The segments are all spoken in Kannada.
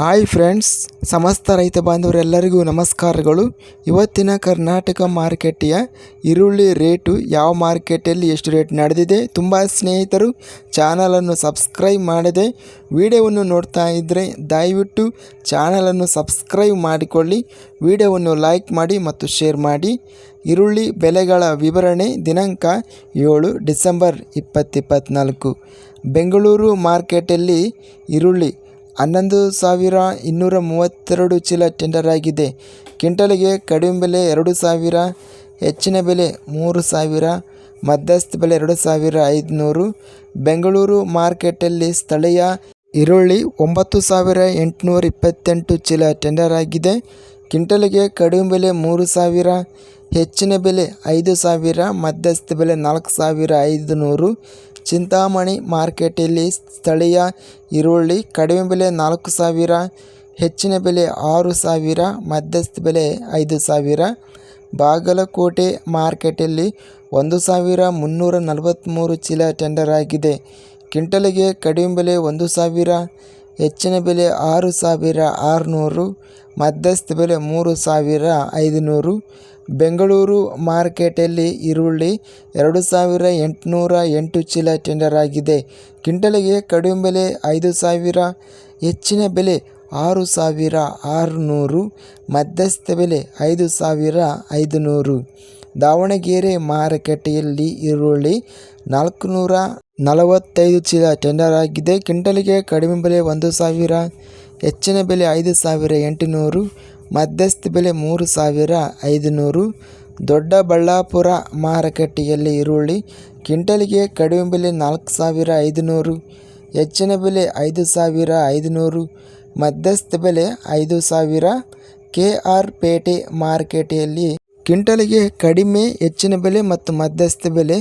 ಹಾಯ್ ಫ್ರೆಂಡ್ಸ್, ಸಮಸ್ತ ರೈತ ಬಾಂಧವರೆಲ್ಲರಿಗೂ ನಮಸ್ಕಾರಗಳು. ಇವತ್ತಿನ ಕರ್ನಾಟಕ ಮಾರ್ಕೆಟಿಯ ಈರುಳ್ಳಿ ರೇಟು ಯಾವ ಮಾರ್ಕೆಟಲ್ಲಿ ಎಷ್ಟು ರೇಟ್ ನಡೆದಿದೆ ತುಂಬ ಸ್ನೇಹಿತರು ಚಾನಲನ್ನು ಸಬ್ಸ್ಕ್ರೈಬ್ ಮಾಡದೆ. ವಿಡಿಯೋವನ್ನು ನೋಡ್ತಾ ಇದ್ದರೆ ದಯವಿಟ್ಟು ಚಾನಲನ್ನು ಸಬ್ಸ್ಕ್ರೈಬ್ ಮಾಡಿಕೊಳ್ಳಿ. ವಿಡಿಯೋವನ್ನು ಲೈಕ್ ಮಾಡಿ ಮತ್ತು ಶೇರ್ ಮಾಡಿ. ಈರುಳ್ಳಿ ಬೆಲೆಗಳ ವಿವರಣೆ ದಿನಾಂಕ ಏಳು ಡಿಸೆಂಬರ್ ಇಪ್ಪತ್ತಿಪ್ಪತ್ನಾಲ್ಕು ಬೆಂಗಳೂರು ಮಾರ್ಕೆಟಲ್ಲಿ ಈರುಳ್ಳಿ ಹನ್ನೊಂದು ಸಾವಿರ ಇನ್ನೂರ ಮೂವತ್ತೆರಡು ಚೀಲ ಟೆಂಡರ್ ಆಗಿದೆ. ಕ್ವಿಂಟಲಿಗೆ ಕಡಿಮೆ ಬೆಲೆ ಎರಡು ಸಾವಿರ, ಹೆಚ್ಚಿನ ಬೆಲೆ ಮೂರು ಸಾವಿರ, ಮಧ್ಯಸ್ಥ ಬೆಲೆ ಎರಡು ಸಾವಿರ ಐದುನೂರು ಬೆಂಗಳೂರು ಮಾರ್ಕೆಟಲ್ಲಿ ಸ್ಥಳೀಯ ಈರುಳ್ಳಿ ಒಂಬತ್ತು ಸಾವಿರ ಎಂಟುನೂರ ಇಪ್ಪತ್ತೆಂಟು ಚೀಲ ಟೆಂಡರ್ ಆಗಿದೆ. ಕ್ವಿಂಟಲಿಗೆ ಕಡಿಮೆ ಬೆಲೆ ಮೂರು ಸಾವಿರ, ಹೆಚ್ಚಿನ ಬೆಲೆ ಐದು ಸಾವಿರ, ಮಧ್ಯಸ್ಥ ಬೆಲೆ ನಾಲ್ಕು ಸಾವಿರ ಐದು ನೂರು ಚಿಂತಾಮಣಿ ಮಾರ್ಕೆಟಲ್ಲಿ ಸ್ಥಳೀಯ ಈರುಳ್ಳಿ ಕಡಿಮೆ ಬೆಲೆ ನಾಲ್ಕು ಸಾವಿರ, ಹೆಚ್ಚಿನ ಬೆಲೆ ಆರು ಸಾವಿರ, ಮಧ್ಯಸ್ಥ ಬೆಲೆ ಐದು ಸಾವಿರ. ಬಾಗಲಕೋಟೆ ಮಾರ್ಕೆಟಲ್ಲಿ ಒಂದು ಸಾವಿರ ಮುನ್ನೂರ ನಲವತ್ತ್ಮೂರು ಚೀಲ ಟೆಂಡರ್ ಆಗಿದೆ. ಕ್ವಿಂಟಲಿಗೆ ಕಡಿಮೆ ಬೆಲೆ ಒಂದು ಸಾವಿರ, ಹೆಚ್ಚಿನ ಬೆಲೆ ಆರು ಸಾವಿರ ಆರುನೂರು, ಮಧ್ಯಸ್ಥ ಬೆಲೆ ಮೂರು ಸಾವಿರ ಐದುನೂರು. ಬೆಂಗಳೂರು ಮಾರ್ಕೆಟಲ್ಲಿ ಈರುಳ್ಳಿ ಎರಡು ಸಾವಿರ ಎಂಟುನೂರ ಎಂಟು ಚೀಲ ಟೆಂಡರ್ ಆಗಿದೆ. ಕ್ವಿಂಟಲಿಗೆ ಕಡಿಮೆ ಬೆಲೆ ಐದು ಸಾವಿರ, ಹೆಚ್ಚಿನ ಬೆಲೆ ಆರು ಸಾವಿರ ಆರುನೂರು, ಮಧ್ಯಸ್ಥ ಬೆಲೆ ಐದು ಸಾವಿರ ಐದುನೂರು. ದಾವಣಗೆರೆ ಮಾರುಕಟ್ಟೆಯಲ್ಲಿ ಈರುಳ್ಳಿ ನಾಲ್ಕುನೂರ ನಲವತ್ತೈದು ಚೀಲ ಟೆಂಡರ್ ಆಗಿದೆ. ಕ್ವಿಂಟಲಿಗೆ ಕಡಿಮೆ ಬೆಲೆ ಒಂದು ಸಾವಿರ, ಹೆಚ್ಚಿನ ಬೆಲೆ ಐದು ಸಾವಿರ ಎಂಟುನೂರು ಮಧ್ಯಸ್ಥ ಬೆಲೆ ಮೂರು ಸಾವಿರ ಐದುನೂರು. ದೊಡ್ಡಬಳ್ಳಾಪುರ ಮಾರುಕಟ್ಟೆಯಲ್ಲಿ ಈರುಳ್ಳಿ. ಕ್ವಿಂಟಲ್ಗೆ ಕಡಿಮೆ ಬೆಲೆ ನಾಲ್ಕು ಸಾವಿರ ಐದುನೂರು. ಹೆಚ್ಚಿನ ಬೆಲೆ ಐದು ಸಾವಿರ ಐದುನೂರು. ಮಧ್ಯಸ್ಥ ಬೆಲೆ ಐದು ಸಾವಿರ. ಕೆ ಆರ್ ಪೇಟೆ ಮಾರುಕಟ್ಟೆಯಲ್ಲಿ ಕ್ವಿಂಟಲ್ಗೆ ಕಡಿಮೆ, ಹೆಚ್ಚಿನ ಬೆಲೆ ಮತ್ತು ಮಧ್ಯಸ್ಥ ಬೆಲೆ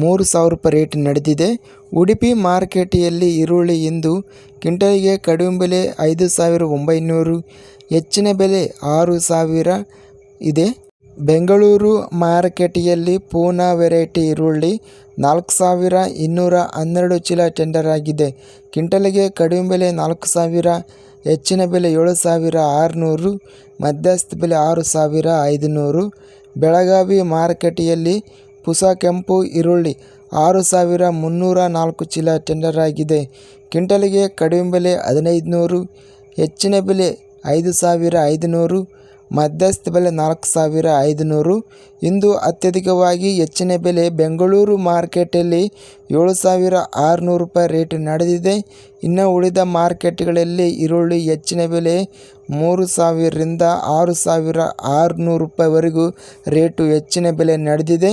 ಮೂರು ಸಾವಿರ ರೂಪಾಯಿ ರೇಟ್ ನಡೆದಿದೆ. ಉಡುಪಿ ಮಾರುಕಟ್ಟೆಯಲ್ಲಿ ಈರುಳ್ಳಿ ಇಂದು ಕ್ವಿಂಟಲಿಗೆ ಕಡಿಮೆ ಬೆಲೆ ಐದು ಸಾವಿರ ಒಂಬೈನೂರು, ಹೆಚ್ಚಿನ ಬೆಲೆ ಆರು ಸಾವಿರ ಇದೆ. ಬೆಂಗಳೂರು ಮಾರುಕಟ್ಟೆಯಲ್ಲಿ ಪೂನಾ ವೆರೈಟಿ ಈರುಳ್ಳಿ ನಾಲ್ಕು ಸಾವಿರ ಇನ್ನೂರ ಹನ್ನೆರಡು ಚೀಲ ಟೆಂಡರ್ ಆಗಿದೆ. ಕ್ವಿಂಟಲಿಗೆ ಕಡಿಮೆ ಬೆಲೆ ನಾಲ್ಕು ಸಾವಿರ, ಹೆಚ್ಚಿನ ಬೆಲೆ ಏಳು ಸಾವಿರ ಆರುನೂರು, ಮಧ್ಯಸ್ಥ ಬೆಲೆ ಆರು ಸಾವಿರ ಐದುನೂರು. ಬೆಳಗಾವಿ ಮಾರುಕಟ್ಟೆಯಲ್ಲಿ ಪುಸ ಕೆಂಪು ಈರುಳ್ಳಿ ಆರು ಸಾವಿರ ಮುನ್ನೂರ ನಾಲ್ಕು ಚೀಲ ಟೆಂಡರ್ ಆಗಿದೆ. ಕ್ವಿಂಟಲಿಗೆ ಕಡಿಮೆ ಬೆಲೆ ಹದಿನೈದು ನೂರು ಹೆಚ್ಚಿನ ಬೆಲೆ ಐದು ಸಾವಿರ ಐದುನೂರು, ಮಧ್ಯಸ್ಥ ಬೆಲೆ ನಾಲ್ಕು ಸಾವಿರ ಐದುನೂರು. ಇಂದು ಅತ್ಯಧಿಕವಾಗಿ ಹೆಚ್ಚಿನ ಬೆಲೆ ಬೆಂಗಳೂರು ಮಾರ್ಕೆಟಲ್ಲಿ ಏಳು ಸಾವಿರ ಆರುನೂರು ರೂಪಾಯಿ ರೇಟ್ ನಡೆದಿದೆ. ಇನ್ನು ಉಳಿದ ಮಾರ್ಕೆಟ್ಗಳಲ್ಲಿ ಈರುಳ್ಳಿ ಹೆಚ್ಚಿನ ಬೆಲೆ ಮೂರು ಸಾವಿರದಿಂದ ಆರು ಸಾವಿರ ಆರುನೂರು ರೂಪಾಯಿವರೆಗೂ ರೇಟು ಹೆಚ್ಚಿನ ಬೆಲೆ ನಡೆದಿದೆ.